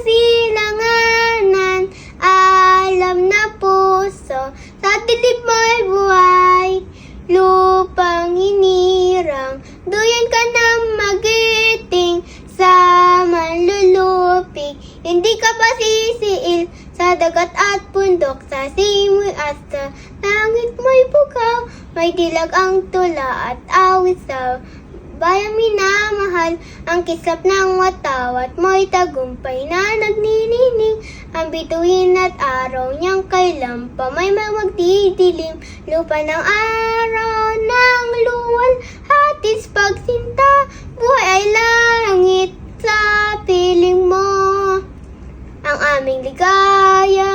isang silanganan, alam na puso, sa dilim mo'y buhay, lupang inirang, duyan ka na magiting, sa manlulupig, hindi ka pa sisiil, sa dagat at bundok, sa simoy at sa langit mo'y bukaw, may dilag ang tula at awit sa bayang minamahal, ang kislap ng wataw at mo'y tagumpay na nagninining, ang bituin at araw niyang kailan pa may magdidilim, lupa ng araw ng luwal, hatis pagsinta, buhay ay langit sa piling mo. Ang aming ligaya